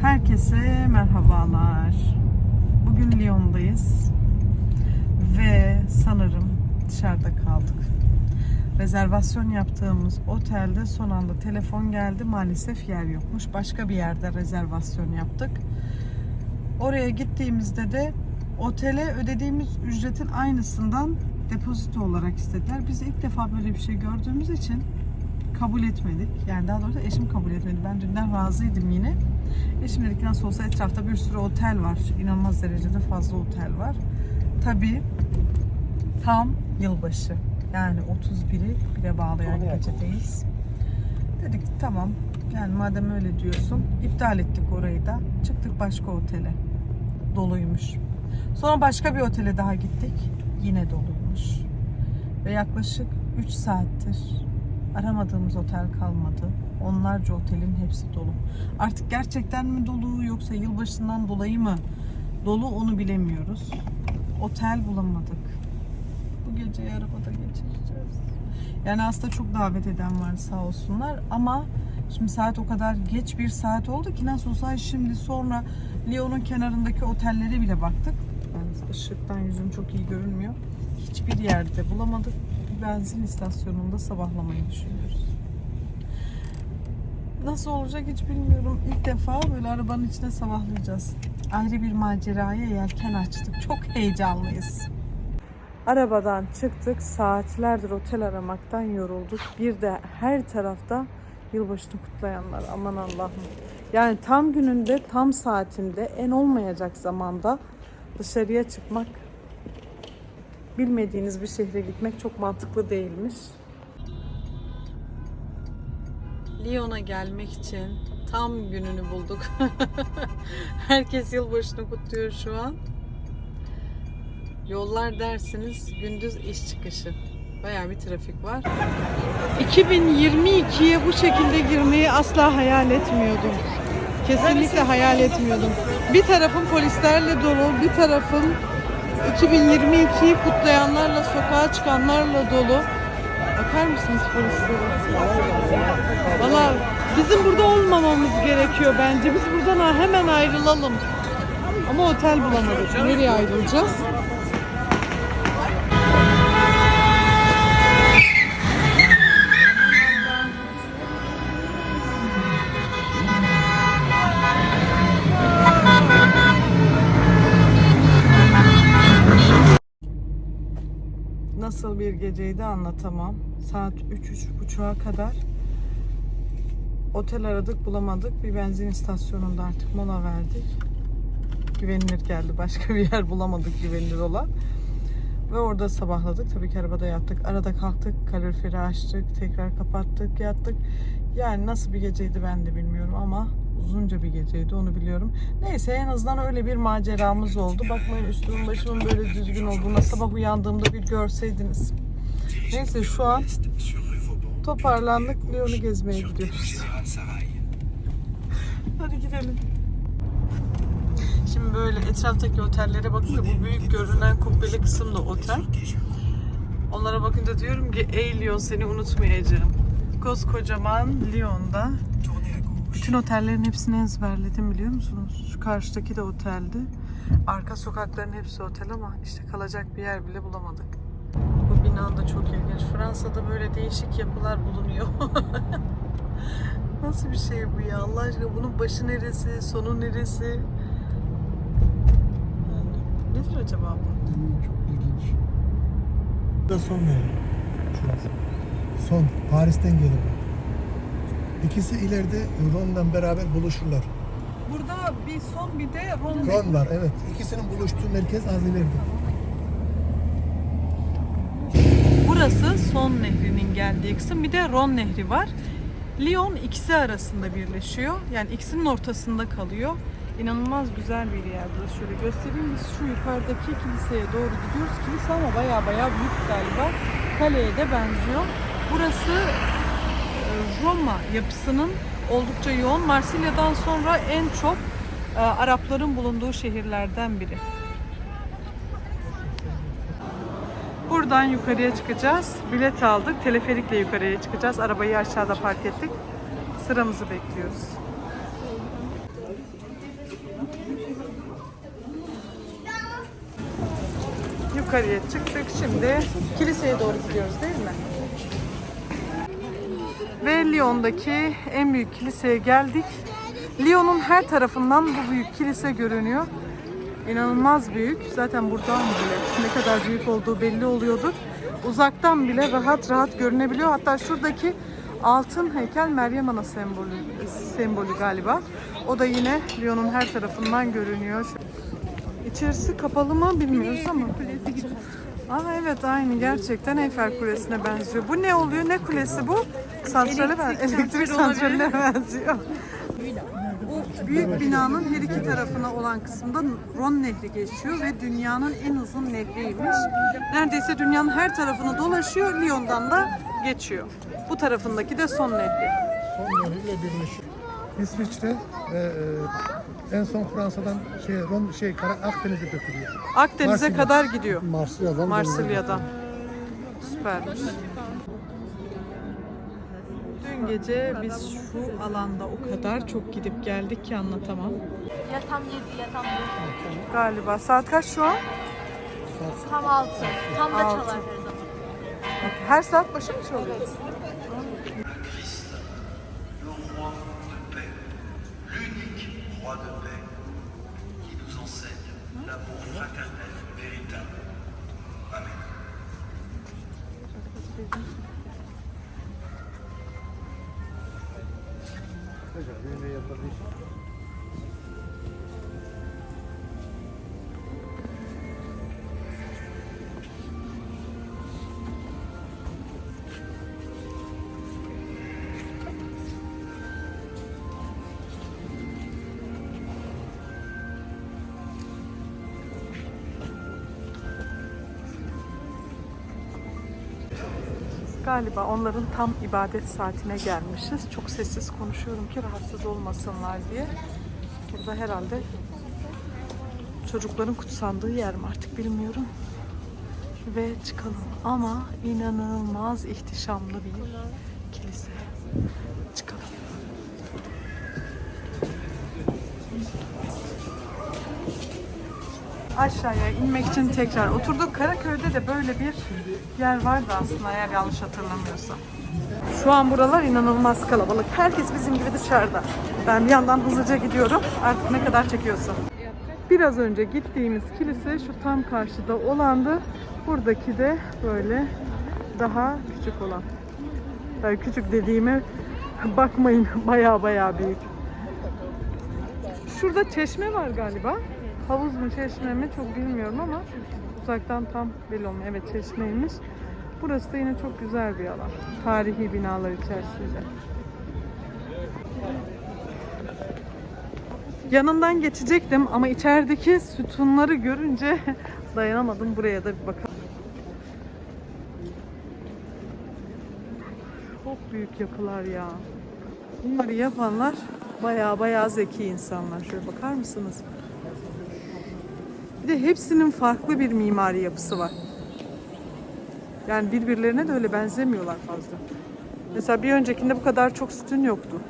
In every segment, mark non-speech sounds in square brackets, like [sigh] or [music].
Herkese merhabalar. Bugün Lyon'dayız. Ve sanırım dışarıda kaldık. Rezervasyon yaptığımız otelde son anda telefon geldi. Maalesef yer yokmuş. Başka bir yerde rezervasyon yaptık. Oraya gittiğimizde de otele ödediğimiz ücretin aynısından depozito olarak istediler. Biz ilk defa böyle bir şey gördüğümüz için kabul etmedik. Yani daha doğrusu eşim kabul etmedi. Ben dünden razıydım yine. Eşim dedi ki nasıl olsa etrafta bir sürü otel var. İnanılmaz derecede fazla otel var. Tabii tam yılbaşı. Yani 31'i bire bağlayan gecedeyiz. Dedik tamam. Yani madem öyle diyorsun iptal ettik orayı da. Çıktık başka otele. Doluymuş. Sonra başka bir otele daha gittik. Yine doluymuş. Ve yaklaşık 3 saattir aramadığımız otel kalmadı. Onlarca otelin hepsi dolu. Artık gerçekten mi dolu yoksa yılbaşından dolayı mı dolu onu bilemiyoruz. Otel bulamadık. Bu geceyi arabada geçireceğiz. Yani aslında çok davet eden var sağ olsunlar ama şimdi saat o kadar geç bir saat oldu ki nasıl olsa şimdi sonra Lyon'un kenarındaki otellere bile baktık. Yani ışıktan yüzüm çok iyi görünmüyor. Hiçbir yerde bulamadık. Bir benzin istasyonunda sabahlamayı düşünüyoruz. Nasıl olacak hiç bilmiyorum. İlk defa böyle arabanın içine sabahlayacağız. Ayrı bir maceraya yelken açtık. Çok heyecanlıyız. Arabadan çıktık. Saatlerdir otel aramaktan yorulduk. Bir de her tarafta yılbaşını kutlayanlar. Aman Allah'ım. Yani tam gününde, tam saatinde, en olmayacak zamanda dışarıya çıkmak, bilmediğiniz bir şehre gitmek çok mantıklı değilmiş. Lyon'a gelmek için tam gününü bulduk. [laughs] Herkes yılbaşını kutluyor şu an. Yollar dersiniz gündüz iş çıkışı. Bayağı bir trafik var. 2022'ye bu şekilde girmeyi asla hayal etmiyordum. Kesinlikle hayal etmiyordum. Bir tarafım polislerle dolu, bir tarafım 2022'yi kutlayanlarla, sokağa çıkanlarla dolu. Bakar mısınız polislere? Valla bizim burada olmamamız gerekiyor bence. Biz buradan hemen ayrılalım. Ama otel bulamadık. Nereye ayrılacağız? Nasıl bir geceydi anlatamam. Saat 3-3.30'a kadar otel aradık bulamadık. Bir benzin istasyonunda artık mola verdik. Güvenilir geldi. Başka bir yer bulamadık güvenilir olan. Ve orada sabahladık. Tabii ki arabada yattık. Arada kalktık. Kaloriferi açtık. Tekrar kapattık. Yattık. Yani nasıl bir geceydi ben de bilmiyorum ama uzunca bir geceydi onu biliyorum. Neyse en azından öyle bir maceramız oldu. Bakmayın üstümün başımın böyle düzgün olduğuna sabah uyandığımda bir görseydiniz. Neyse şu an toparlandık. Lyon'u gezmeye gidiyoruz. [laughs] Hadi gidelim. Şimdi böyle etraftaki otellere bakınca bu büyük görünen kubbeli kısım da otel. Onlara bakınca diyorum ki ey Lyon seni unutmayacağım. Koskocaman Lyon'da bütün otellerin hepsini ezberledim biliyor musunuz? Şu karşıdaki de oteldi. Arka sokakların hepsi otel ama işte kalacak bir yer bile bulamadık. Bu bina da çok ilginç. Fransa'da böyle değişik yapılar bulunuyor. [laughs] Nasıl bir şey bu ya Allah aşkına bunun başı neresi, sonu neresi? Yani nedir acaba bu? Çok ilginç. Bu da son yani. Son. Paris'ten gelir bu. İkisi ileride Ron'la beraber buluşurlar. Burada bir son bir de Ron Ron var evet. İkisinin buluştuğu merkez az ileride. Burası Son Nehri'nin geldiği kısım. Bir de Ron Nehri var. Lyon ikisi arasında birleşiyor. Yani ikisinin ortasında kalıyor. İnanılmaz güzel bir yer burası. Şöyle göstereyim. Biz şu yukarıdaki kiliseye doğru gidiyoruz. Kilise ama baya baya büyük galiba. Kaleye de benziyor. Burası e, Roma yapısının oldukça yoğun. Marsilya'dan sonra en çok e, Arapların bulunduğu şehirlerden biri. Buradan yukarıya çıkacağız. Bilet aldık. Teleferikle yukarıya çıkacağız. Arabayı aşağıda park ettik. Sıramızı bekliyoruz. Yukarıya çıktık. Şimdi kiliseye doğru gidiyoruz değil mi? Ve Lyon'daki en büyük kiliseye geldik. Lyon'un her tarafından bu büyük kilise görünüyor. İnanılmaz büyük. Zaten buradan bile ne kadar büyük olduğu belli oluyordur. Uzaktan bile rahat rahat görünebiliyor. Hatta şuradaki altın heykel Meryem Ana sembolü, sembolü galiba. O da yine Lyon'un her tarafından görünüyor. İçerisi kapalı mı bilmiyoruz ama. Aa evet aynı gerçekten Eyfel Kulesi'ne benziyor. Bu ne oluyor? Ne kulesi bu? Santrale ben elektrik santraline benziyor. Bu büyük binanın her iki tarafına olan kısımda Ron Nehri geçiyor ve dünyanın en uzun nehriymiş. Neredeyse dünyanın her tarafını dolaşıyor, Lyon'dan da geçiyor. Bu tarafındaki de son nehri. Son nehriyle birleşiyor. İsviçre ve e, en son Fransa'dan şey Rom şey Kara Akdeniz'e dökülüyor. Akdeniz'e Marsilya. kadar gidiyor. Marsilya'dan Marsilya'dan. Süpermiş. Dün gece biz şu alanda o kadar çok gidip geldik ki anlatamam. Ya tam 7 ya tam 9. Galiba. Saat kaç şu an? Tam 6. Tam da Altı. çalar her zaman. Her saat başı mı çalıyor? le Venga. Galiba onların tam ibadet saatine gelmişiz. Çok sessiz konuşuyorum ki rahatsız olmasınlar diye. Burada herhalde çocukların kutsandığı yer mi artık bilmiyorum. Ve çıkalım. Ama inanılmaz ihtişamlı bir kilise. Aşağıya inmek için tekrar oturduk. Karaköy'de de böyle bir yer vardı aslında eğer yanlış hatırlamıyorsam. Şu an buralar inanılmaz kalabalık. Herkes bizim gibi dışarıda. Ben bir yandan hızlıca gidiyorum. Artık ne kadar çekiyorsa. Biraz önce gittiğimiz kilise şu tam karşıda olandı. Buradaki de böyle daha küçük olan. Yani küçük dediğime bakmayın [laughs] baya baya büyük. Şurada çeşme var galiba. Havuz mu çeşme mi çok bilmiyorum ama uzaktan tam belli olmuyor. Evet çeşmeymiş. Burası da yine çok güzel bir alan. Tarihi binalar içerisinde. Yanından geçecektim ama içerideki sütunları görünce [laughs] dayanamadım. Buraya da bir bakalım. Çok büyük yapılar ya. Bunları yapanlar baya baya zeki insanlar. Şöyle bakar mısınız? Bir de hepsinin farklı bir mimari yapısı var. Yani birbirlerine de öyle benzemiyorlar fazla. Mesela bir öncekinde bu kadar çok sütun yoktu.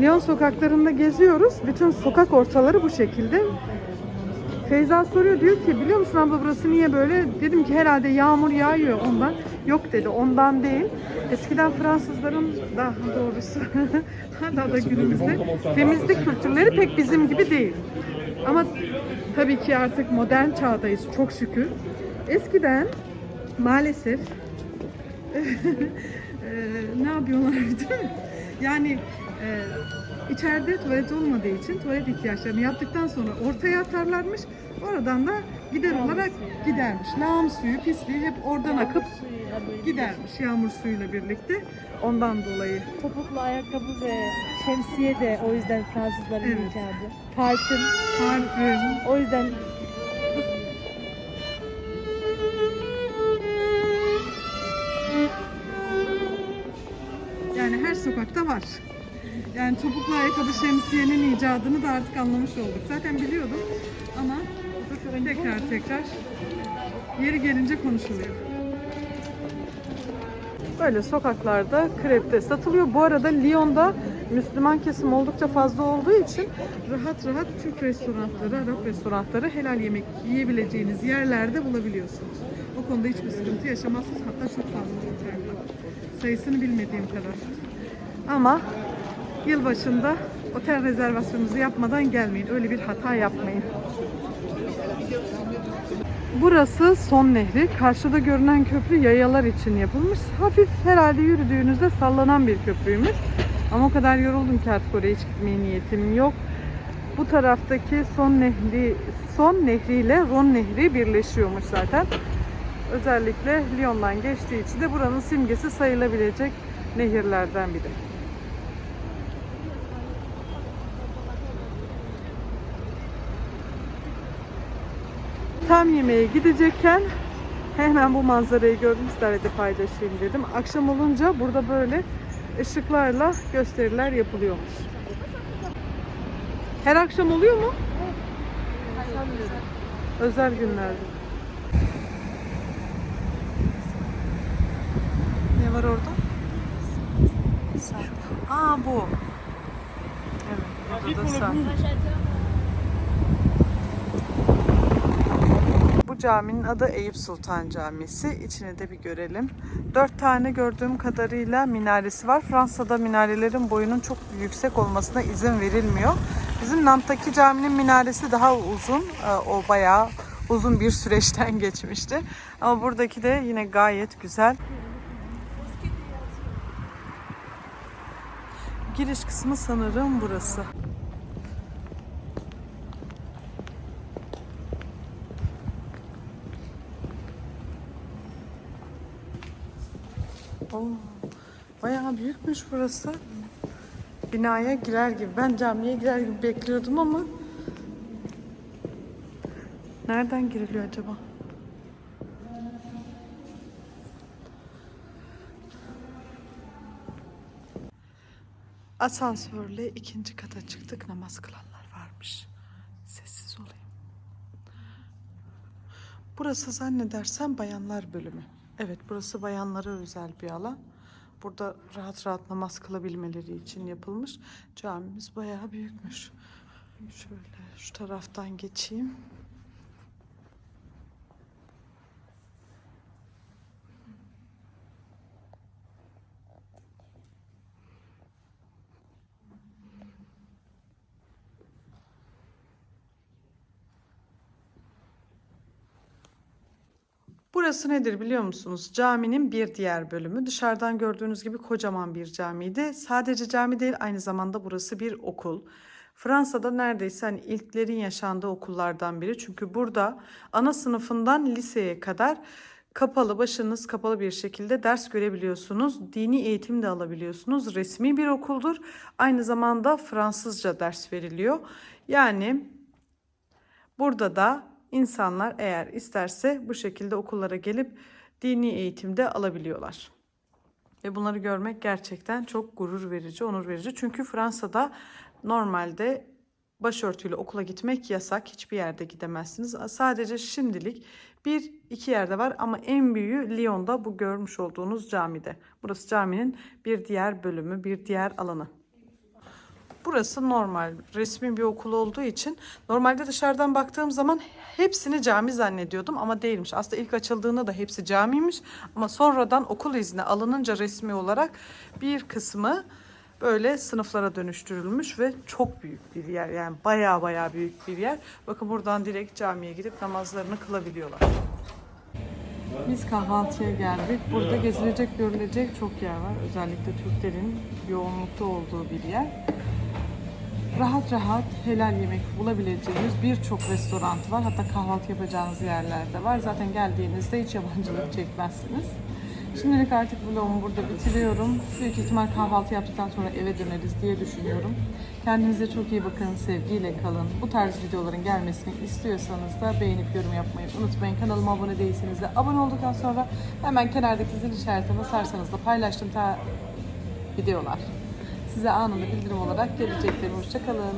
Lyon sokaklarında geziyoruz. Bütün sokak ortaları bu şekilde. Feyza soruyor diyor ki biliyor musun abla burası niye böyle? Dedim ki herhalde yağmur yağıyor ondan. Yok dedi ondan değil. Eskiden Fransızların [laughs] daha doğrusu hala da günümüzde temizlik kültürleri pek bizim gibi değil. Ama tabii ki artık modern çağdayız çok şükür. Eskiden maalesef [laughs] ne yapıyorlardı? Yani eee içeride tuvalet olmadığı için tuvalet ihtiyaçlarını yaptıktan sonra ortaya atarlarmış. Oradan da gider olarak gidermiş. Lağım suyu, pisliği hep oradan akıp gidermiş yağmur suyuyla birlikte. Ondan dolayı Topuklu ayakkabı ve şemsiye de o yüzden Fransızların Evet. icadı. Parfüm. parfüm, O yüzden Yani her sokakta var. Yani topuklu ayakkabı şemsiyenin icadını da artık anlamış olduk. Zaten biliyordum ama tekrar tekrar yeri gelince konuşuluyor. Böyle sokaklarda krepte satılıyor. Bu arada Lyon'da Müslüman kesim oldukça fazla olduğu için rahat rahat Türk restoranları, Arap restoranları helal yemek yiyebileceğiniz yerlerde bulabiliyorsunuz. O konuda hiçbir sıkıntı yaşamazsınız. Hatta çok fazla otel. Sayısını bilmediğim kadar. Ama yılbaşında otel rezervasyonunuzu yapmadan gelmeyin. Öyle bir hata yapmayın. Burası Son Nehri. Karşıda görünen köprü yayalar için yapılmış. Hafif herhalde yürüdüğünüzde sallanan bir köprüymüş. Ama o kadar yoruldum ki artık oraya hiç gitmeye niyetim yok. Bu taraftaki Son Nehri, Son Nehri ile Ron Nehri birleşiyormuş zaten. Özellikle Lyon'dan geçtiği için de buranın simgesi sayılabilecek nehirlerden biri. Tam yemeğe gidecekken hemen bu manzarayı gördüm sizlerle de paylaşayım dedim. Akşam olunca burada böyle ışıklarla gösteriler yapılıyormuş. Her akşam oluyor mu? Özel günlerde. Ne var orada? Aa bu. Evet, burada da. Bu caminin adı Eyüp Sultan Camisi. İçini de bir görelim. Dört tane gördüğüm kadarıyla minaresi var. Fransa'da minarelerin boyunun çok yüksek olmasına izin verilmiyor. Bizim Nant'taki caminin minaresi daha uzun. Ee, O bayağı uzun bir süreçten [laughs] geçmişti. Ama buradaki de yine gayet güzel. Giriş kısmı sanırım burası. Oo, bayağı büyükmüş burası. Binaya girer gibi. Ben camiye girer gibi bekliyordum ama nereden giriliyor acaba? Asansörle ikinci kata çıktık. Namaz kılanlar varmış. Sessiz olayım. Burası zannedersem bayanlar bölümü. Evet burası bayanlara özel bir alan. Burada rahat rahat namaz kılabilmeleri için yapılmış. Camimiz bayağı büyükmüş. Şöyle şu taraftan geçeyim. Burası nedir biliyor musunuz? Caminin bir diğer bölümü. Dışarıdan gördüğünüz gibi kocaman bir camiydi. Sadece cami değil aynı zamanda burası bir okul. Fransa'da neredeyse hani ilklerin yaşandığı okullardan biri. Çünkü burada ana sınıfından liseye kadar kapalı, başınız kapalı bir şekilde ders görebiliyorsunuz. Dini eğitim de alabiliyorsunuz. Resmi bir okuldur. Aynı zamanda Fransızca ders veriliyor. Yani Burada da insanlar eğer isterse bu şekilde okullara gelip dini eğitimde alabiliyorlar. Ve bunları görmek gerçekten çok gurur verici, onur verici. Çünkü Fransa'da normalde başörtüyle okula gitmek yasak. Hiçbir yerde gidemezsiniz. Sadece şimdilik bir iki yerde var ama en büyüğü Lyon'da bu görmüş olduğunuz camide. Burası caminin bir diğer bölümü, bir diğer alanı. Burası normal resmi bir okul olduğu için normalde dışarıdan baktığım zaman hepsini cami zannediyordum ama değilmiş. Aslında ilk açıldığında da hepsi camiymiş ama sonradan okul izni alınınca resmi olarak bir kısmı böyle sınıflara dönüştürülmüş ve çok büyük bir yer yani baya baya büyük bir yer. Bakın buradan direkt camiye gidip namazlarını kılabiliyorlar. Biz kahvaltıya geldik. Burada gezilecek, görülecek çok yer var. Özellikle Türklerin yoğunlukta olduğu bir yer rahat rahat helal yemek bulabileceğiniz birçok restoran var. Hatta kahvaltı yapacağınız yerler de var. Zaten geldiğinizde hiç yabancılık çekmezsiniz. Şimdilik artık vlogumu burada bitiriyorum. Büyük ihtimal kahvaltı yaptıktan sonra eve döneriz diye düşünüyorum. Kendinize çok iyi bakın, sevgiyle kalın. Bu tarz videoların gelmesini istiyorsanız da beğenip yorum yapmayı unutmayın. Kanalıma abone değilseniz de abone olduktan sonra hemen kenardaki zil işaretine basarsanız da paylaştığım ta videolar size anında bildirim olarak gelecektir. Hoşçakalın.